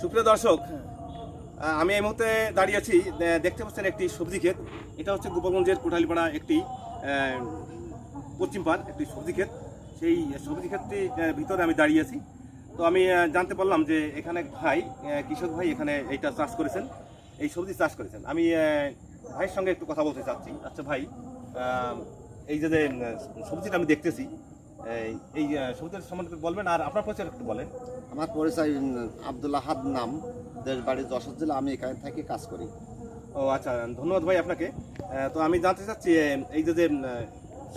সুপ্রিয় দর্শক আমি এই মুহূর্তে দাঁড়িয়ে আছি দেখতে পাচ্ছেন একটি সবজি ক্ষেত। এটা হচ্ছে গোপালগঞ্জের কোটালীপাড়া একটি আহ, পশ্চিম পাড় একটি সবজি ক্ষেত। সেই সবজি ক্ষেতটি ভিতরে আমি দাঁড়িয়ে আছি। তো আমি জানতে পারলাম যে এখানে ভাই কৃষক ভাই এখানে এইটা চাষ করেছেন এই সবজি চাষ করেছেন। আমি ভাইয়ের সঙ্গে একটু কথা বলতে চাচ্ছি। আচ্ছা ভাই এই যে, সবজিটা আমি দেখতেছি এই- সবজির সম্বন্ধে বলবেন আর আপনার পরিচয় একটু বলেন। আমার পরিচয় আব্দুল্লাহ হাদ নাম দেশ বাড়ি যশোর জেলা আমি এখানে থাকি কাজ করি। ও আচ্ছা ধন্যবাদ ভাই আপনাকে। তো আমি জানতে চাচ্ছি এই যে যে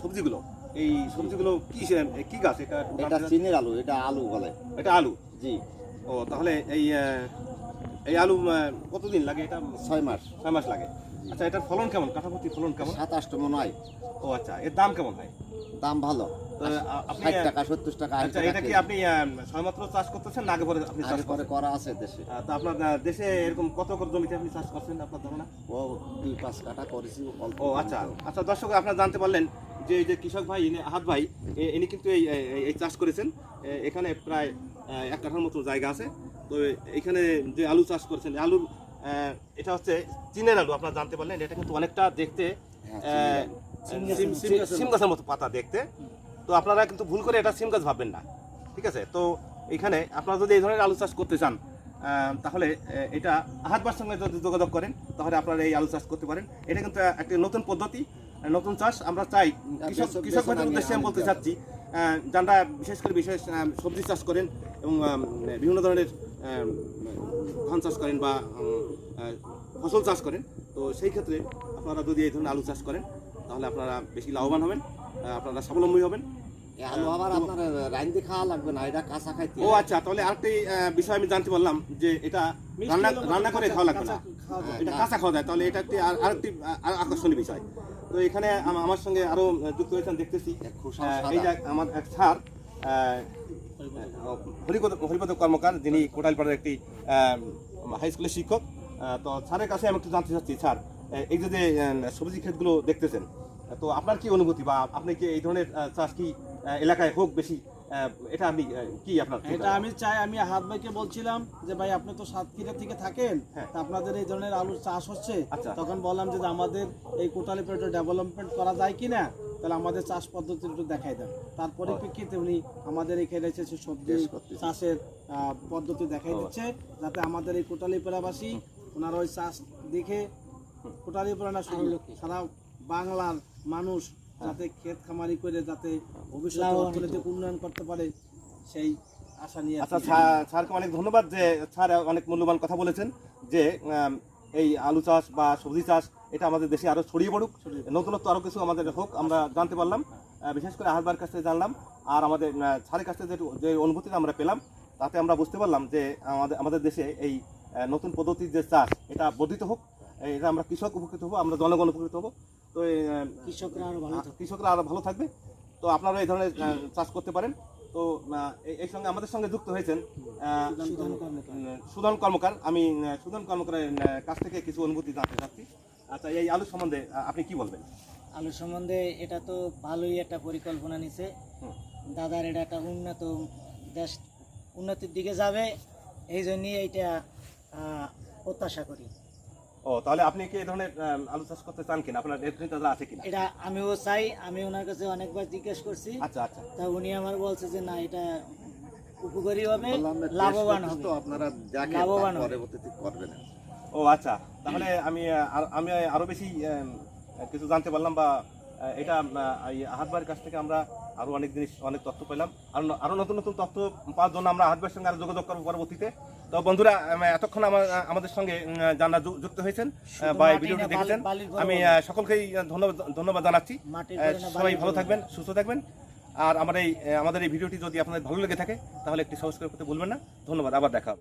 সবজিগুলো এই সবজিগুলো কি কি গাছ? এটা এটা চিনির আলু এটা আলু বলে। এটা আলু? জি। ও তাহলে এই এই আলু কতদিন লাগে এটা? ছয় মাস। ছয় মাস লাগে। আচ্ছা এটার ফলন কেমন? কাঠাপতি ফলন কেমন? সাতাশটা মনে হয়। ও আচ্ছা এর দাম কেমন হয় দাম ভালো। আপনি টাকা সত্তর টাকা আচ্ছা এটা কি আপনি আহ, চাষ করতেছেন না আগে পরে আপনি চাষ পরে করা আছে দেশে। তো আপনার দেশে এরকম কত কত জমিতে আপনি চাষ করছেন আপনার ধারণা? ও দুই পাঁচ কাটা করেছি ও আচ্ছা আচ্ছা দর্শক আপনারা জানতে পারলেন যে এই যে কৃষক ভাই ইনি আহাত ভাই ইনি কিন্তু এই এই- চাষ করেছেন। এখানে প্রায় এক কাঠার মতো জায়গা আছে। তো এখানে যে আলু চাষ করেছেন আলুর এটা হচ্ছে চীনের আলু আপনারা জানতে পারলেন এটা কিন্তু অনেকটা দেখতে হ্যাঁ, সিম- গাছের মতো পাতা দেখতে। তো আপনারা কিন্তু ভুল করে এটা সিম গাছ ভাববেন না ঠিক আছে? তো এখানে আপনারা যদি এই ধরনের আলু চাষ করতে চান তাহলে এটা হাতবার সঙ্গে যদি যোগাযোগ করেন তাহলে আপনারা এই আলু চাষ করতে পারেন। এটা কিন্তু একটি নতুন পদ্ধতি নতুন চাষ। আমরা চাই কৃষক বেসন- কৃষক উদ্দেশ্যে আমি বলতে চাচ্ছি যারা বিশেষ করে বিশেষ সবজি চাষ করেন এবং বিভিন্ন ধরনের ধান চাষ করেন বা ফসল চাষ করেন। তো সেই ক্ষেত্রে আপনারা যদি এই ধরনের আলু চাষ করেন তাহলে আপনারা বেশি লাভবান হবেন আপনারা স্বাবলম্বী হবেন। আলু আবার আপনার রাইন্দে খাওয়া লাগবে না এটা কাঁচা খাইতে ও আচ্ছা তাহলে আরেকটি বিষয় আমি জানতে পারলাম যে এটা রান্না রান্না করে খাওয়া লাগবে না। এটা কাঁচা খাওয়া যায় তাহলে এটা একটি আর- আরেকটি আর আকর্ষণীয় বিষয়। তো এখানে আমার সঙ্গে আরও যুক্ত হয়েছেন দেখতেছি। এই যে আমার এক স্যার হরিপদ হরিপদ কর্মকার যিনি কোটালপাড়ার একটি হাই স্কুলের শিক্ষক তো স্যারের কাছে আমি একটু জানতে চাচ্ছি স্যার এই যে সবজি ক্ষেতগুলো দেখতেছেন তো আপনার কি অনুভূতি বা আপনি কি এই ধরনের চাষ কি এলাকায় হোক বেশি এটা আহ, কি আপনার এটা আমি চাই আমি হাত ভাইকে বলছিলাম যে ভাই আপনি তো সাতক্ষীরা থেকে থাকেন হ্যাঁ। তা আপনাদের এই ধরনের আলুর চাষ হচ্ছে? আচ্ছা। তখন বললাম যে আমাদের এই কোটালি পেটে ডেভেলপমেন্ট করা যায় কিনা তাহলে আমাদের চাষ পদ্ধতি একটু দেখাই দেন। তার পরিপ্রেক্ষিতে উনি আমাদের এখানে এসেছে সবজি চাষের পদ্ধতি দেখাই দিচ্ছে যাতে আমাদের এই কোটালীপাড়াবাসী ওনারা ওই চাষ দেখে কোটালীপাড়া না সারা বাংলার মানুষ যাতে ক্ষেত খামারি করে যাতে ভবিষ্যতে অর্থনৈতিক উন্নয়ন করতে পারে সেই আশা নিয়ে আচ্ছা স্যারকে অনেক ধন্যবাদ যে স্যার অনেক মূল্যবান কথা বলেছেন যে এই আলু চাষ বা সবজি চাষ এটা আমাদের দেশে আরও ছড়িয়ে পড়ুক। নতুনত্ব আরও কিছু আমাদের হোক আমরা জানতে পারলাম। আহ, বিশেষ করে আহবার কাছ থেকে জানলাম আর আমাদের স্যারের কাছ থেকে যে- যে অনুভূতিটা আমরা পেলাম তাতে আমরা বুঝতে পারলাম যে আমাদের আমাদের দেশে এই নতুন পদ্ধতির যে চাষ এটা বর্ধিত হোক এটা আমরা কৃষক উপকৃত হব আমরা জনগণ উপকৃত হব। তো এই, কৃষকরা আরও ভালো থাকবে। কৃষকরা আরও ভালো থাকবে। তো আপনারা এই ধরনের চাষ করতে পারেন। তো এই- সঙ্গে আমাদের সঙ্গে যুক্ত হয়েছেন সুধান কর্মকার। আমি সুধন কর্মকারের কাছ থেকে কিছু অনুভূতি জানতে চাচ্ছি। আচ্ছা এই আলু সম্বন্ধে আপনি কি বলবেন? আলু সম্বন্ধে এটা তো ভালোই একটা পরিকল্পনা নিছে। দাদার এটা একটা উন্নত দেশ উন্নতির দিকে যাবে। এই জন্যই এইটা প্রত্যাশা করি। ও তাহলে আপনি কি এই ধরনের আলু চাষ করতে চান কিনা? আপনার নেতৃত্ব আছে কিনা? এটা আমিও চাই আমি ওনার কাছে অনেকবার জিজ্ঞেস করছি। আচ্ছা আচ্ছা। তা উনি আমার বলছে যে না এটা উপকারী হবে লাভবান হবে। তো আপনারা লাভবান হবে। পরবর্তীতে করবেন। ও আচ্ছা। তাহলে আমি আর- আমি আরও বেশি কিছু জানতে পারলাম বা এটা আহাতবার কাছ থেকে আমরা আরও অনেক জিনিস অনেক তথ্য পেলাম। আর আরও নতুন নতুন তথ্য পাওয়ার জন্য আমরা আহাতবার সঙ্গে আরও যোগাযোগ করব পরবর্তীতে। তো বন্ধুরা এতক্ষণ আমার আমাদের সঙ্গে যারা যুক্ত হয়েছেন বা ভিডিওটি দেখেছেন। আমি সকলকেই ধন্যবাদ ধন্যবাদ জানাচ্ছি। সবাই ভালো থাকবেন সুস্থ থাকবেন। আর আমার এই আমাদের এই ভিডিওটি যদি আপনাদের ভালো লেগে থাকে তাহলে একটি সাবস্ক্রাইব করতে ভুলবেন না। ধন্যবাদ আবার দেখা।